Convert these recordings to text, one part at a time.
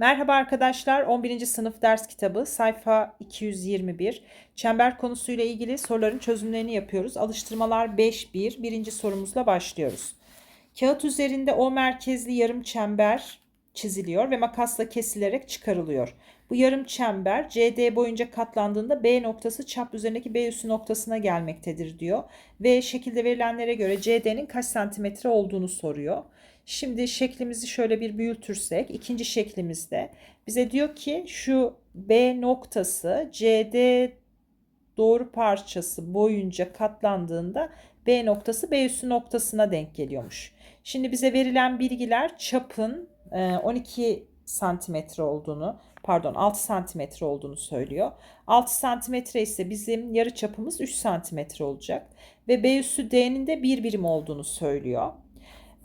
Merhaba arkadaşlar, 11. sınıf ders kitabı sayfa 221. Çember konusuyla ilgili soruların çözümlerini yapıyoruz. Alıştırmalar 5.1. Birinci sorumuzla başlıyoruz. Kağıt üzerinde O merkezli yarım çember çiziliyor ve makasla kesilerek çıkarılıyor. Bu yarım çember CD boyunca katlandığında B noktası çap üzerindeki B üssü noktasına gelmektedir diyor. Ve şekilde verilenlere göre CD'nin kaç santimetre olduğunu soruyor. Şimdi şeklimizi şöyle bir büyütürsek ikinci şeklimizde bize diyor ki şu B noktası CD doğru parçası boyunca katlandığında B noktası B üssü noktasına denk geliyormuş. Şimdi bize verilen bilgiler çapın 12 e, santimetre olduğunu pardon 6 santimetre olduğunu söylüyor. 6 santimetre ise bizim yarı çapımız 3 santimetre olacak. Ve B üssü D'nin de bir birim olduğunu söylüyor.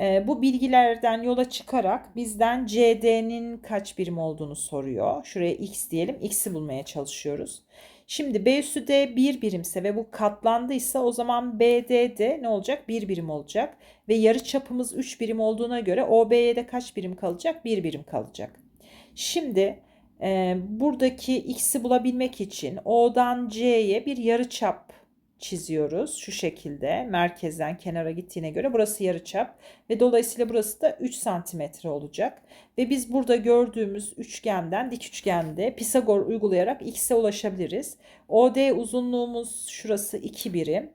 E, bu bilgilerden yola çıkarak bizden CD'nin kaç birim olduğunu soruyor. Şuraya x diyelim. X'i bulmaya çalışıyoruz. Şimdi B üssü D bir birimse ve bu katlandıysa o zaman BD de ne olacak? Bir birim olacak. Ve yarı çapımız 3 birim olduğuna göre OB'ye de kaç birim kalacak? Bir birim kalacak. Şimdi e, buradaki x'i bulabilmek için O'dan C'ye bir yarı çap çiziyoruz. Şu şekilde merkezden kenara gittiğine göre burası yarıçap ve dolayısıyla burası da 3 santimetre olacak. Ve biz burada gördüğümüz üçgenden dik üçgende Pisagor uygulayarak x'e ulaşabiliriz. OD uzunluğumuz şurası 2 birim.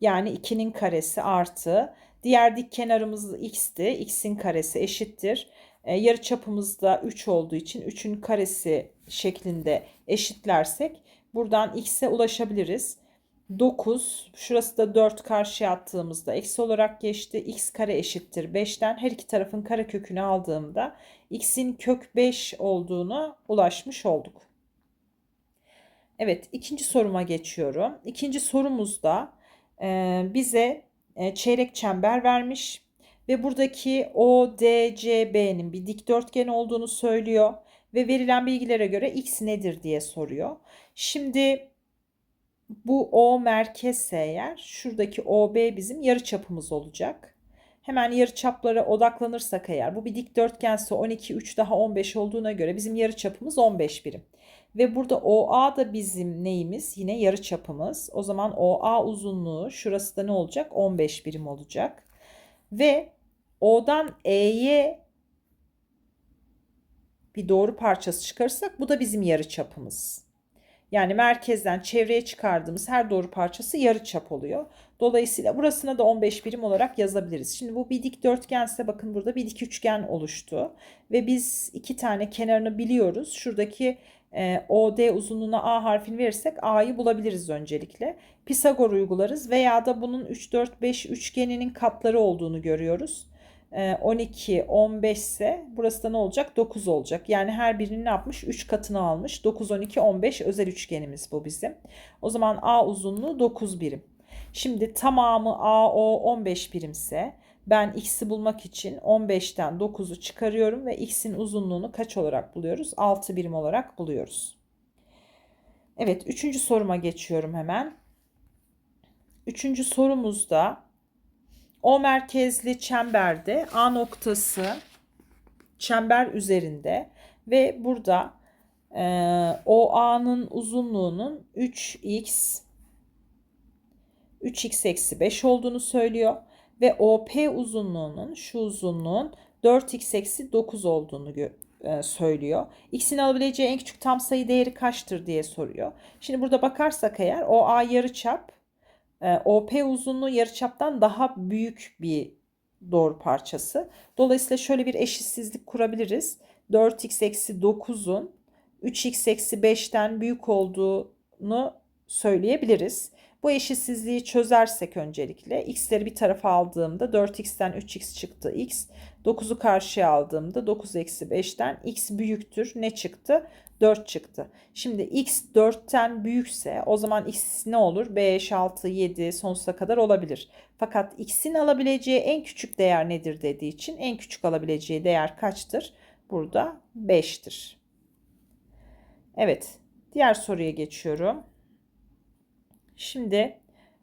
Yani 2'nin karesi artı. Diğer dik kenarımız x'ti. x'in karesi eşittir. E, yarı çapımız da 3 olduğu için 3'ün karesi şeklinde eşitlersek buradan x'e ulaşabiliriz. 9 şurası da 4 karşıya attığımızda eksi olarak geçti. x kare eşittir 5'ten her iki tarafın kare kökünü aldığımda x'in kök 5 olduğunu ulaşmış olduk. Evet ikinci soruma geçiyorum. İkinci sorumuzda e, bize e, çeyrek çember vermiş ve buradaki ODCB'nin bir dikdörtgen olduğunu söylüyor ve verilen bilgilere göre x nedir diye soruyor. Şimdi bu O merkezse eğer şuradaki OB bizim yarı çapımız olacak. Hemen yarı çaplara odaklanırsak eğer bu bir dikdörtgense 12 3 daha 15 olduğuna göre bizim yarı çapımız 15 birim. Ve burada OA da bizim neyimiz? Yine yarı çapımız. O zaman OA uzunluğu şurası da ne olacak? 15 birim olacak. Ve O'dan E'ye bir doğru parçası çıkarırsak bu da bizim yarı çapımız. Yani merkezden çevreye çıkardığımız her doğru parçası yarı çap oluyor. Dolayısıyla burasına da 15 birim olarak yazabiliriz. Şimdi bu bir dikdörtgense bakın burada bir dik üçgen oluştu. Ve biz iki tane kenarını biliyoruz. Şuradaki e, OD uzunluğuna A harfini verirsek A'yı bulabiliriz öncelikle. Pisagor uygularız veya da bunun 3, 4, 5 üçgeninin katları olduğunu görüyoruz. 12, 15 ise burası da ne olacak? 9 olacak. Yani her birinin ne yapmış? 3 katını almış. 9, 12, 15 özel üçgenimiz bu bizim. O zaman A uzunluğu 9 birim. Şimdi tamamı AO 15 birimse ben x'i bulmak için 15'ten 9'u çıkarıyorum ve x'in uzunluğunu kaç olarak buluyoruz? 6 birim olarak buluyoruz. Evet, üçüncü soruma geçiyorum hemen. Üçüncü sorumuzda o merkezli çemberde A noktası çember üzerinde ve burada e, o A'nın uzunluğunun 3x 3x eksi 5 olduğunu söylüyor ve OP uzunluğunun şu uzunluğun 4x eksi 9 olduğunu e, söylüyor. X'in alabileceği en küçük tam sayı değeri kaçtır diye soruyor. Şimdi burada bakarsak eğer o A yarıçap OP uzunluğu yarıçaptan daha büyük bir doğru parçası. Dolayısıyla şöyle bir eşitsizlik kurabiliriz. 4x eksi 9'un 3x eksi 5'ten büyük olduğunu söyleyebiliriz. Bu eşitsizliği çözersek öncelikle x'leri bir tarafa aldığımda 4x'ten 3x çıktı x. 9'u karşıya aldığımda 9 eksi 5'ten x büyüktür. Ne çıktı? 4 çıktı. Şimdi x 4'ten büyükse o zaman x ne olur? 5, 6, 7 sonsuza kadar olabilir. Fakat x'in alabileceği en küçük değer nedir dediği için en küçük alabileceği değer kaçtır? Burada 5'tir. Evet diğer soruya geçiyorum. Şimdi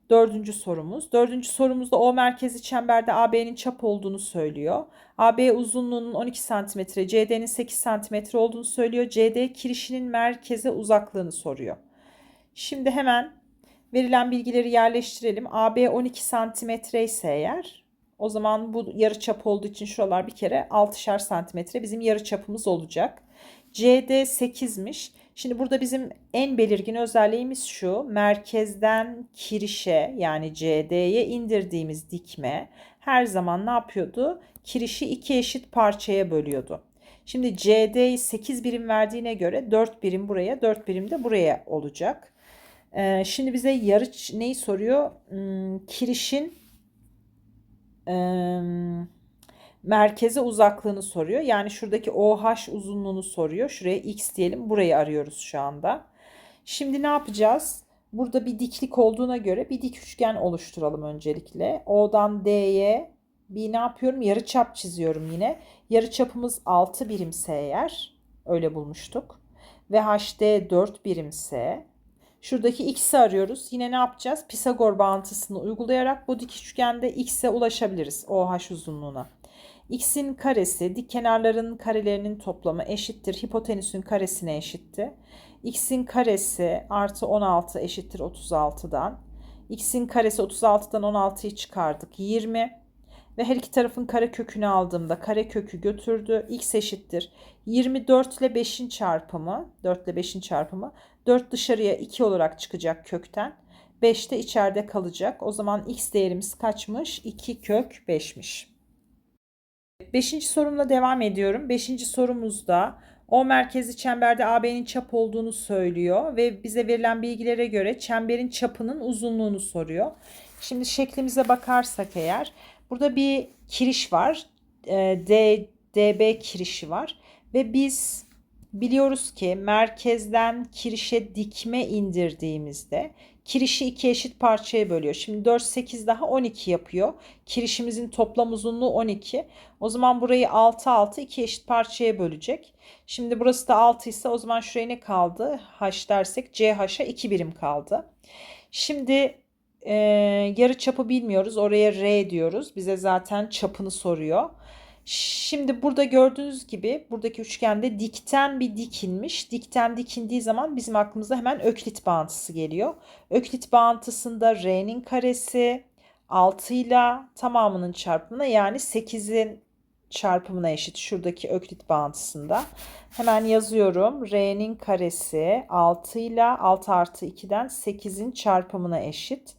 Dördüncü sorumuz. Dördüncü sorumuzda O merkezi çemberde AB'nin çap olduğunu söylüyor. AB uzunluğunun 12 cm, CD'nin 8 cm olduğunu söylüyor. CD kirişinin merkeze uzaklığını soruyor. Şimdi hemen verilen bilgileri yerleştirelim. AB 12 cm ise eğer o zaman bu yarı çap olduğu için şuralar bir kere 6'şer santimetre bizim yarı çapımız olacak. CD 8'miş. Şimdi burada bizim en belirgin özelliğimiz şu. Merkezden kirişe yani CD'ye indirdiğimiz dikme her zaman ne yapıyordu? Kirişi iki eşit parçaya bölüyordu. Şimdi CD 8 birim verdiğine göre 4 birim buraya 4 birim de buraya olacak. Ee, şimdi bize yarı neyi soruyor? Hmm, kirişin merkeze uzaklığını soruyor. Yani şuradaki OH uzunluğunu soruyor. Şuraya X diyelim. Burayı arıyoruz şu anda. Şimdi ne yapacağız? Burada bir diklik olduğuna göre bir dik üçgen oluşturalım öncelikle. O'dan D'ye bir ne yapıyorum? Yarı çap çiziyorum yine. Yarı çapımız 6 birimse eğer öyle bulmuştuk. Ve HD 4 birimse Şuradaki x'i arıyoruz. Yine ne yapacağız? Pisagor bağıntısını uygulayarak bu dik üçgende x'e ulaşabiliriz. OH uzunluğuna. X'in karesi dik kenarların karelerinin toplamı eşittir. Hipotenüsün karesine eşitti. x'in karesi artı 16 eşittir 36'dan. x'in karesi 36'dan 16'yı çıkardık. 20 ve her iki tarafın kare kökünü aldığımda kare kökü götürdü. x eşittir. 24 ile 5'in çarpımı 4 ile 5'in çarpımı 4 dışarıya 2 olarak çıkacak kökten. 5 de içeride kalacak. O zaman x değerimiz kaçmış? 2 kök 5'miş. Beşinci sorumla devam ediyorum. Beşinci sorumuzda o merkezi çemberde AB'nin çap olduğunu söylüyor ve bize verilen bilgilere göre çemberin çapının uzunluğunu soruyor. Şimdi şeklimize bakarsak eğer burada bir kiriş var. E, D, DB kirişi var ve biz biliyoruz ki merkezden kirişe dikme indirdiğimizde kirişi iki eşit parçaya bölüyor. Şimdi 4, 8 daha 12 yapıyor. Kirişimizin toplam uzunluğu 12. O zaman burayı 6, 6 iki eşit parçaya bölecek. Şimdi burası da 6 ise o zaman şuraya ne kaldı? H dersek CH'a 2 birim kaldı. Şimdi e, yarı çapı bilmiyoruz. Oraya R diyoruz. Bize zaten çapını soruyor. Şimdi burada gördüğünüz gibi buradaki üçgende dikten bir dikilmiş. Dikten dikindiği zaman bizim aklımıza hemen öklit bağıntısı geliyor. Öklit bağıntısında R'nin karesi 6 ile tamamının çarpımına yani 8'in çarpımına eşit şuradaki öklit bağıntısında. Hemen yazıyorum. R'nin karesi 6 ile 6 artı 2'den 8'in çarpımına eşit.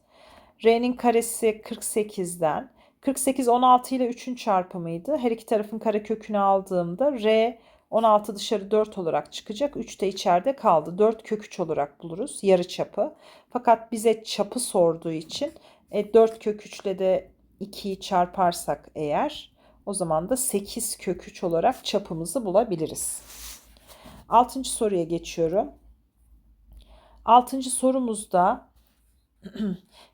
R'nin karesi 48'den 48 16 ile 3'ün çarpımıydı. Her iki tarafın karekökünü aldığımda R 16 dışarı 4 olarak çıkacak. 3 de içeride kaldı. 4 kök 3 olarak buluruz yarı çapı. Fakat bize çapı sorduğu için e, 4 kök 3 ile de 2'yi çarparsak eğer o zaman da 8 kök 3 olarak çapımızı bulabiliriz. 6. soruya geçiyorum. 6. sorumuzda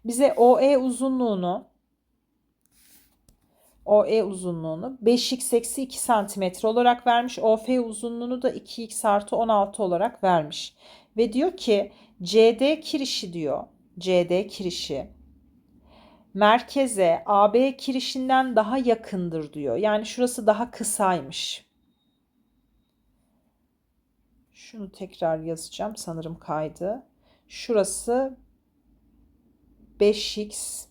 bize OE uzunluğunu OE uzunluğunu 5x eksi 2 cm olarak vermiş. OF uzunluğunu da 2x artı 16 olarak vermiş. Ve diyor ki CD kirişi diyor. CD kirişi merkeze AB kirişinden daha yakındır diyor. Yani şurası daha kısaymış. Şunu tekrar yazacağım. Sanırım kaydı. Şurası 5x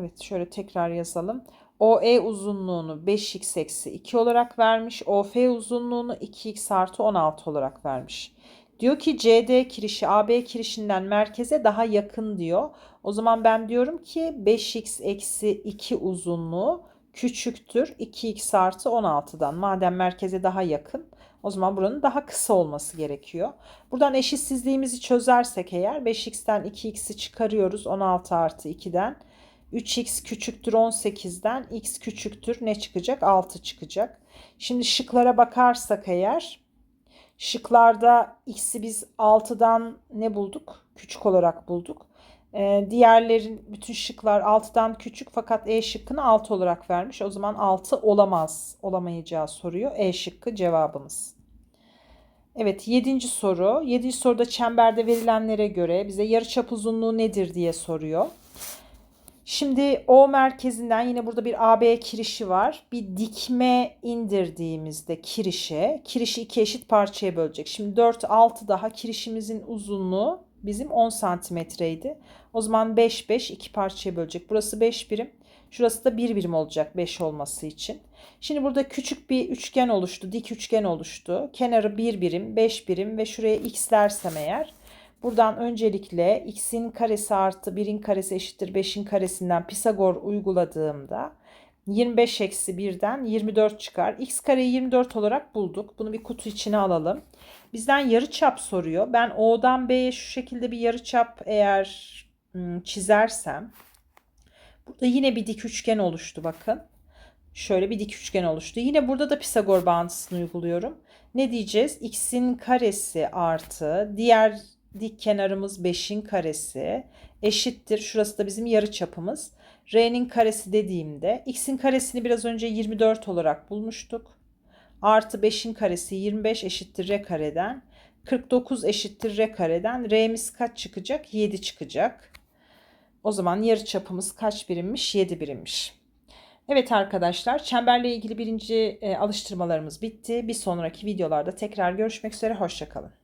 Evet şöyle tekrar yazalım. OE uzunluğunu 5x eksi 2 olarak vermiş. OF uzunluğunu 2x artı 16 olarak vermiş. Diyor ki CD kirişi AB kirişinden merkeze daha yakın diyor. O zaman ben diyorum ki 5x eksi 2 uzunluğu küçüktür 2x artı 16'dan. Madem merkeze daha yakın o zaman buranın daha kısa olması gerekiyor. Buradan eşitsizliğimizi çözersek eğer 5x'ten 2x'i çıkarıyoruz 16 artı 2'den. 3x küçüktür 18'den x küçüktür ne çıkacak? 6 çıkacak. Şimdi şıklara bakarsak eğer şıklarda x'i biz 6'dan ne bulduk? Küçük olarak bulduk. Ee, diğerlerin bütün şıklar 6'dan küçük fakat E şıkkını 6 olarak vermiş. O zaman 6 olamaz. Olamayacağı soruyor. E şıkkı cevabımız. Evet, yedinci soru. Yedinci soruda çemberde verilenlere göre bize yarıçap uzunluğu nedir diye soruyor. Şimdi O merkezinden yine burada bir AB kirişi var. Bir dikme indirdiğimizde kirişe, kirişi iki eşit parçaya bölecek. Şimdi 4, 6 daha kirişimizin uzunluğu bizim 10 santimetreydi. O zaman 5, 5 iki parçaya bölecek. Burası 5 birim. Şurası da 1 birim olacak 5 olması için. Şimdi burada küçük bir üçgen oluştu. Dik üçgen oluştu. Kenarı 1 birim, 5 birim ve şuraya x dersem eğer Buradan öncelikle x'in karesi artı 1'in karesi eşittir 5'in karesinden Pisagor uyguladığımda 25 eksi 1'den 24 çıkar. x kareyi 24 olarak bulduk. Bunu bir kutu içine alalım. Bizden yarıçap soruyor. Ben O'dan B'ye şu şekilde bir yarıçap eğer ım, çizersem burada yine bir dik üçgen oluştu bakın. Şöyle bir dik üçgen oluştu. Yine burada da Pisagor bağıntısını uyguluyorum. Ne diyeceğiz? x'in karesi artı diğer dik kenarımız 5'in karesi eşittir. Şurası da bizim yarı çapımız. R'nin karesi dediğimde x'in karesini biraz önce 24 olarak bulmuştuk. Artı 5'in karesi 25 eşittir R kareden. 49 eşittir R kareden. R'miz kaç çıkacak? 7 çıkacak. O zaman yarı çapımız kaç birimmiş? 7 birimmiş. Evet arkadaşlar çemberle ilgili birinci e, alıştırmalarımız bitti. Bir sonraki videolarda tekrar görüşmek üzere. Hoşçakalın.